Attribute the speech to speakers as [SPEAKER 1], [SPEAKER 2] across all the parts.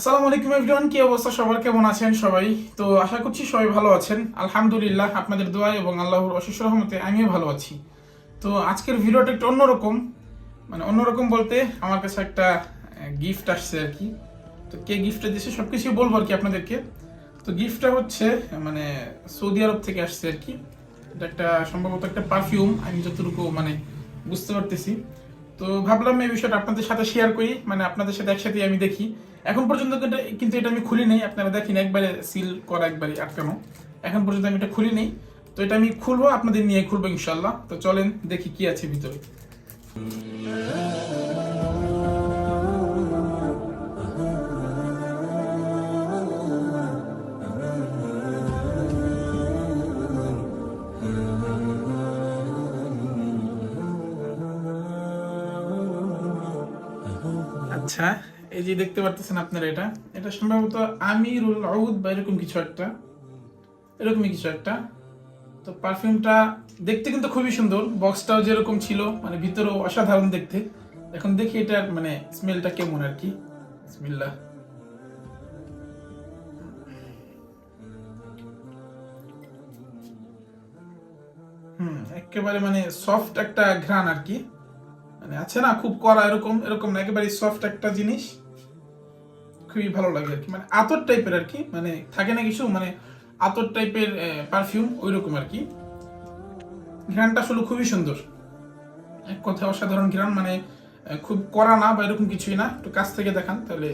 [SPEAKER 1] আসসালামু আলাইকুম এভরিওয়ান কি অবস্থা? সবার কেমন আছেন সবাই? তো আশা করছি সবাই ভালো আছেন। আলহামদুলিল্লাহ, আপনাদের দোয়া এবং আল্লাহর অশেষ রহমতে আমিও ভালো আছি। তো আজকের ভিডিওটা একটু অন্যরকম। মানে অন্যরকম বলতে আমার কাছে একটা গিফট আসছে আর কি। তো কে গিফটটা দিয়েছে সব কিছুই বলব আর কি আপনাদেরকে। তো গিফটটা হচ্ছে মানে সৌদি আরব থেকে আসছে আর কি। এটা একটা, সম্ভবত একটা পারফিউম আমি যতটুকু মানে বুঝতে পারতেছি। তো ভাবলাম এই বিষয়টা আপনাদের সাথে শেয়ার করি মানে আপনাদের সাথে একসাথে আমি দেখি। এখন পর্যন্ত কিন্তু- এটা আমি খুলি নেই, আপনারা দেখেন একবারে সিল করা একবারে আটকানো। এখন পর্যন্ত আমি এটা খুলি নেই। তো এটা আমি খুলবো, আপনাদের নিয়ে খুলবো ইনশাল্লাহ তো চলেন দেখি কি আছে ভিতরে। আচ্ছা এই যে দেখতে পারতেছেন আপনারা এটা এটা সম্ভবত আমিরুল আউদ বা এরকম কিছু একটা, এরকমই কিছু একটা। তো পারফিউমটা দেখতে কিন্তু খুবই সুন্দর বক্সটাও যেরকম ছিল মানে ভিতরেও অসাধারণ দেখতে। এখন দেখি এটার মানে স্মেলটা কেমন আর কি। বিসমিল্লাহ। হুম, একেবারে মানে সফট একটা ঘ্রাণ আর কি। মানে আছে না, খুব কড়া, এরকম এরকম না একেবারে সফট একটা জিনিস। খুবই ভালো লাগে আর কি। মানে আতর টাইপের আর কি মানে থাকে না কিছু মানে আতর টাইপের পারফিউম ওই রকম আর কি। ঘ্রাণটা আসলে খুবই সুন্দর। এক কথায় অসাধারণ ঘ্রাণ মানে খুব কড়া না বা এরকম কিছুই না। একটু কাছ থেকে দেখান তাহলে।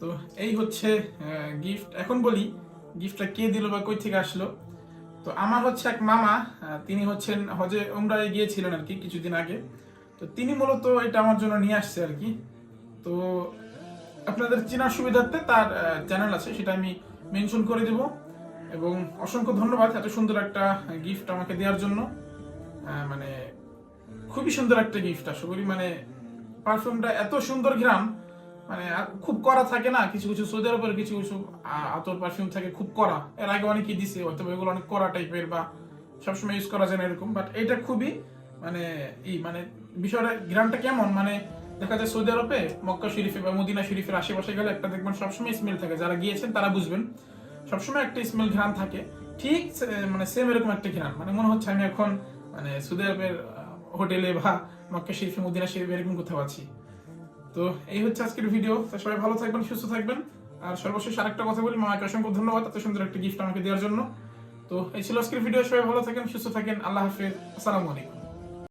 [SPEAKER 1] তো এই হচ্ছে গিফট এখন বলি গিফটটা কে দিল বা কই থেকে আসলো? তো আমার হচ্ছে এক মামা তিনি হচ্ছেন হজে ওমরায় গিয়েছিলেন আর কি কিছুদিন আগে। তো তিনি মূলত এটা আমার জন্য নিয়ে আসছে আর কি। তো আপনাদের চেনার সুবিধার্থে তার চ্যানেল আছে, সেটা আমি মেনশন করে দেব। এবং অসংখ্য ধন্যবাদ এত সুন্দর একটা গিফট আমাকে দেওয়ার জন্য। মানে খুবই সুন্দর একটা গিফট করি মানে পারফিউমটা এত সুন্দর ঘ্রাম মানে খুব কড়া থাকে না, কিছু কিছু সৌদি আরবের কিছু কিছু আতর পারফিউম থাকে, খুব কড়া এর আগে অনেকেই দিছে হয়তো এগুলো অনেক কড়া টাইপের বা সবসময় ইউজ করা যায় না এরকম বাট এটা খুবই মানে ই মানে বিষয়টা, গ্রামটা কেমন? মানে দেখা যায় সৌদি আরবে, মক্কা শরীফে বা মদিনা শরীফের আশেপাশে গেলে একটা দেখবেন সবসময় স্মেল থাকে। যারা গিয়েছেন তারা বুঝবেন, সবসময় একটা স্মেল ঘ্রাণ থাকে। ঠিক মানে সেম এরকম একটা ঘ্রাণ। মানে মনে হচ্ছে আমি এখন মানে সৌদি আরবের হোটেলে বা মক্কা শরীফে, মদিনা শরীফে এরকম কোথাও আছি। তো এই হচ্ছে আজকের ভিডিও তো সবাই ভালো থাকবেন, সুস্থ থাকবেন। আর সর্বশেষ আরেকটা কথা বলি মামাকে অসংখ্য ধন্যবাদ এত সুন্দর একটা গিফট আমাকে দেওয়ার জন্য। তো এই ছিল আজকের ভিডিও সবাই ভালো থাকেন, সুস্থ থাকেন। আল্লাহ হাফেজ। আসসালামু আলাইকুম।